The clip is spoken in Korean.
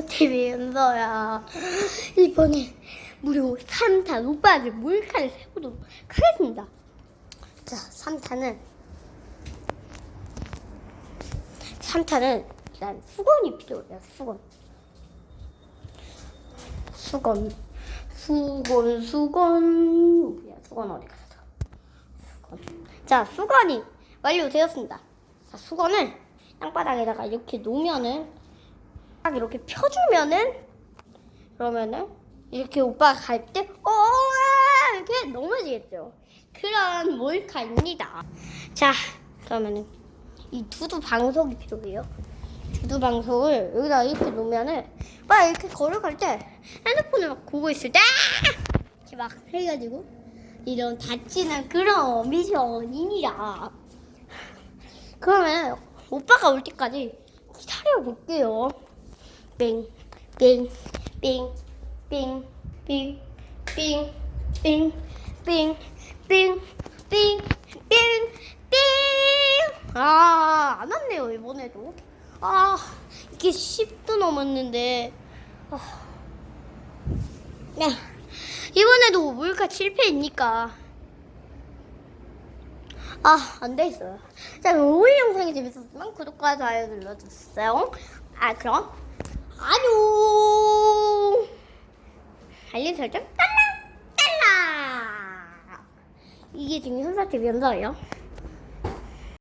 TV 연서야. 이번에 무려 3탄 오빠한테 몰카를 해보도록 하겠습니다. 자 3탄은 3탄은 일단 수건이 필요해요 수건. 수건 수건 수건. 뭐야 수건 어디 갔어 수건. 자 수건이 완료되었습니다. 자 수건을 땅바닥에다가 이렇게 놓으면은 딱 이렇게 펴주면은 그러면은 이렇게 오빠가 갈 때 어 이렇게 넘어지겠죠. 그런 몰카입니다. 자 그러면은 이 두두 방석이 필요해요. 두두 방석을 여기다 이렇게 놓으면은 막 이렇게 걸어갈 때 핸드폰을 막 보고 있을 때 아! 이렇게 막 해가지고 이런 다치는 그런 미션입니다. 그러면 오빠가 올 때까지 기다려 볼게요. 빙, 빙, 빙, 빙, 빙, 빙, 빙, 빙, 빙, 빙, 빙, 빙. 아, 안 왔네요, 이번에도. 아, 이게 10도 넘었는데. 아. 네. 이번에도 몰카 실패입니까? 아, 안 돼 있어요. 자, 오늘 영상이 재밌었으면 구독과 좋아요 눌러주세요. 아, 그럼 안녕. 알림 설정 딸랑 딸랑. 이게 지금 현사 TV 연사예요.